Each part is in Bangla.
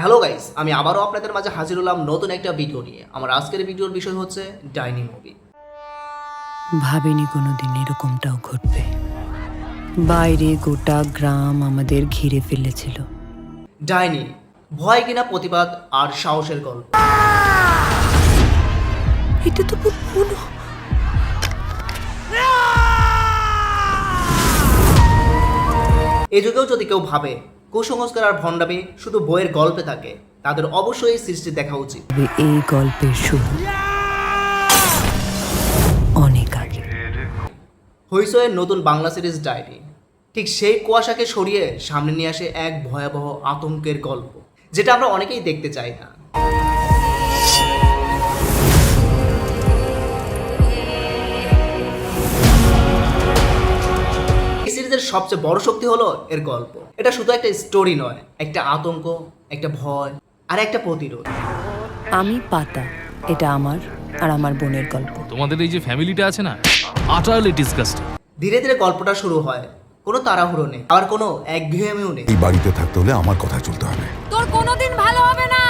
হ্যালো গাইস আমি আবারও আপনাদের মাঝে হাজির হলাম নতুন একটা ভিডিও নিয়ে। আমার আজকের ভিডিওর বিষয় হচ্ছে ডাইনি মুভি ভাবিনি কোনোদিন এরকমটাও ঘটবে। বাইরে গোটা গ্রাম আমাদের ঘিরে ফেলেছিল। ডাইনি ভয় কিনা প্রতিবাদ আর সাহসের গল্প। এটা তো পুরো এই যুগেও যদি কেউ ভাবে কুসংস্কার আর ভণ্ডামি শুধু বইয়ের গল্পে থাকে। তাদের অবশ্যই এই সৃষ্টি দেখা উচিত। এই গল্পের শুরু অনেক আগে। হইসয়ের নতুন বাংলা সিরিজ ডায়েরি। ঠিক সেই কুয়াশাকে সরিয়ে সামনে নিয়ে আসে এক ভয়াবহ আতঙ্কের গল্প যেটা আমরা অনেকেই দেখতে চাই না। সিরিজের সবচেয়ে বড় শক্তি হলো এর গল্প। এটা শুধু একটা স্টোরি নয় একটা আতঙ্ক একটা ভয় আর একটা প্রতিরোধ। আমি পাতা এটা আমার আর আমার বোনের গল্প। তোমাদের এই যে ফ্যামিলিটা আছে না আটারলি ডিসগাস্টিং ধীরে ধীরে গল্পটা শুরু হয় কোনো তাড়াহুড়ো নেই আর কোনো একঘেয়েমিও নেই। এই বাড়িতে থাকতে হলে আমার কথা চলতে হবে তোর কোনোদিন ভালো হবে না!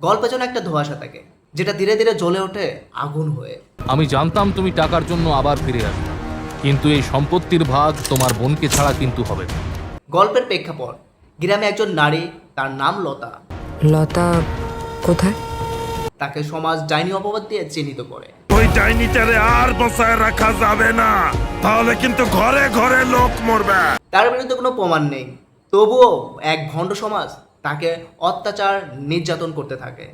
গল্পে যেন একটা ধোঁয়াশা থাকে যেটা ধীরে ধীরে জ্বলে ওঠে আগুন হয়ে। আমি জানতাম তুমি টাকার জন্য আবার ফিরে আসবে। কিন্তু এই সম্পত্তির ভাগ তোমার বোনকে ছাড়া কিন্তু হবে না। গল্পের প্রেক্ষাপট গ্রামে একজন নারী তার নাম লতা। লতা কোথায়? তাকে সমাজ ডাইনি অপবাদ দিয়ে চিহ্নিত করে। ওই ডাইনিটারে আর বসায় রাখা যাবে না। তাহলে কিন্তু ঘরে ঘরে লোক মরবে। তার বিরুদ্ধে কোনো প্রমাণ নেই। তবুও এক ভণ্ড সমাজ তাকে অত্যাচার নির্যাতন করতে থাকে।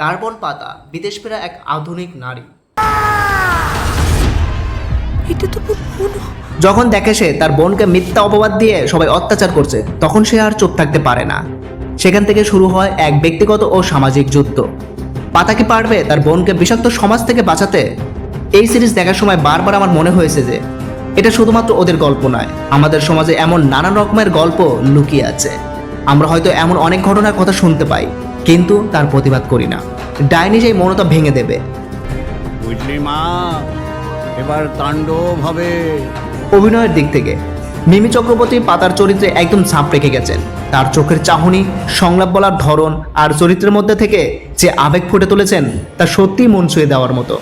তার বোন পাতা বিদেশ ফেরা এক আধুনিক নারী। এটা তো যখন দেখে সে তার বোনকে মিথ্যা অপবাদ দিয়ে সবাই অত্যাচার করছে তখন সে আর চুপ থাকতে পারে না। সেখান থেকে শুরু হয় এক ব্যক্তিগত ও সামাজিক যুদ্ধ। পাতা কি পারবে তার বোনকে বিষাক্ত সমাজ থেকে বাঁচাতে? এই সিরিজ দেখার সময় বারবার আমার মনে হয়েছে যে এটা শুধুমাত্র ওদের গল্প নয় আমাদের সমাজে এমন নানান রকমের গল্প লুকিয়ে আছে। আমরা হয়তো এমন অনেক ঘটনার কথা শুনতে পাই কিন্তু তার প্রতিবাদ করি না। ডাইনি সেই মনতা ভেঙে দেবে। বুঝলি মা এবার তাণ্ডব হবে। অভিনয়ের দিক থেকে মিমি চক্রবর্তী পাতার চরিত্রে একদম ছাপ রেখে গেছেন। তার চোখের চাহনি সংলাপ বলার ধরন আর চরিত্রের মধ্যে থেকে যে আবেগ ফুটে তুলেছেন তা সত্যিই মন ছুঁয়ে দেওয়ার মতো।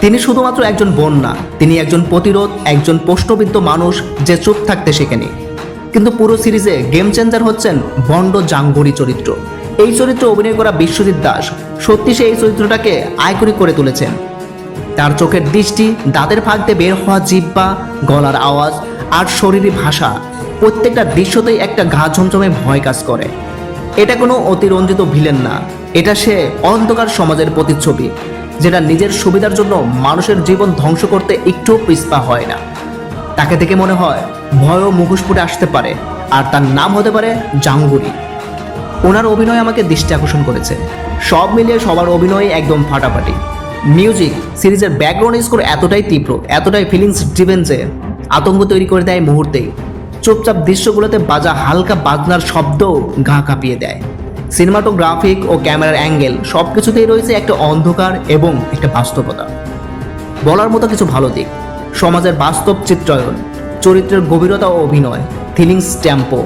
তিনি শুধুমাত্র একজন বোন না তিনি একজন প্রতিরোধ একজন প্রশ্নবিদ্ধ মানুষ যে চুপ থাকতে শেখেনি। কিন্তু পুরো সিরিজে গেম চেঞ্জার হচ্ছেন বন্ড জাঙ্গুরি চরিত্র। এই চরিত্রে অভিনয় করা বিশ্বজিৎ দাস। সত্যি সে এই চরিত্রটাকে আইকনিক করে তুলেছেন। তার চোখের দৃষ্টি, দাঁতের ফাঁক দিয়ে বের হওয়া জিব্বা গলার আওয়াজ আর শরীরী ভাষা প্রত্যেকটা দৃশ্যতেই একটা ঘা ঝমঝমে ভয় কাজ করে। এটা কোনো অতিরঞ্জিত ভিলেন না। এটা সে অন্ধকার সমাজের প্রতিচ্ছবি, যেটা নিজের সুবিধার জন্য মানুষের জীবন ধ্বংস করতে একটুও পিস্পা হয় না। তাকে দেখে মনে হয় ভয়ও মুখোশ ফুটে আসতে পারে, আর তার নাম হতে পারে জাঙ্গুরি। ওনার অভিনয় আমাকে দৃষ্টি আকর্ষণ করেছে। সব মিলিয়ে সবার অভিনয় একদম ফাটাফাটি। মিউজিক সিরিজের ব্যাকগ্রাউন্ড স্কোর এতটাই তীব্র, এতটাই ফিলিংস ড্রিভেন যে আতঙ্ক তৈরি করে দেয় মুহূর্তেই। চুপচাপ দৃশ্যগুলোতে বাজা হালকা বাজনার শব্দ গা কাঁপিয়ে দেয়। সিনেমাটোগ্রাফিক ও ক্যামেরার অ্যাঙ্গেল সব কিছুতেই রয়েছে একটা অন্ধকার এবং একটা বাস্তবতা। বলার মতো কিছু ভালো দিক, সমাজের বাস্তব চিত্রায়ন, চরিত্রের গভীরতা ও অভিনয় থিলিংস টেম্পো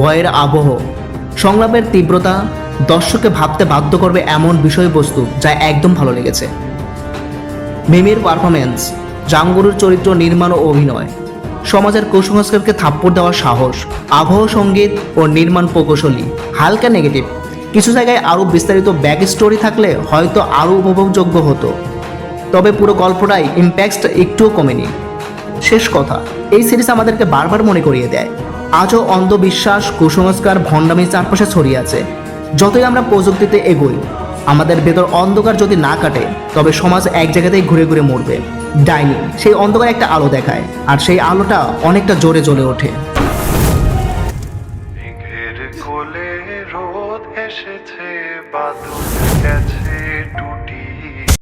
ভয়ের আবহ সংলাপের তীব্রতা দর্শককে ভাবতে বাধ্য করবে এমন বিষয়বস্তু যা একদম ভালো লেগেছে। মিমির পারফরমেন্স জাঙ্গুরুর চরিত্র নির্মাণ ও অভিনয়, সমাজের কুসংস্কারকে থাপ্পড় দেওয়ার সাহস, আবহ সংগীত ও নির্মাণ প্রকৌশলী, হালকা নেগেটিভ কিছু জায়গায় আরও বিস্তারিত ব্যাক স্টোরি থাকলে হয়তো আরও উপভোগযোগ্য হতো। তবে পুরো গল্পটাই ইম্প্যাক্ট একটুও কমেনি। শেষ কথা, এই সিরিজ আমাদেরকে বারবার মনে করিয়ে দেয়। আজও অন্ধবিশ্বাস, কুসংস্কার, ভণ্ডামি চারপাশে ছড়িয়ে আছে। যতই আমরা প্রযুক্তিতে এগোই, আমাদের ভেতর অন্ধকার যদি না কাটে, তবে সমাজ এক জায়গাতেই ঘুরে ঘুরে মরবে। ডাইনি, সেই অন্ধকার একটা আলো দেখায়, আর সেই আলোটা অনেকটা জোরে জ্বলে ওঠে।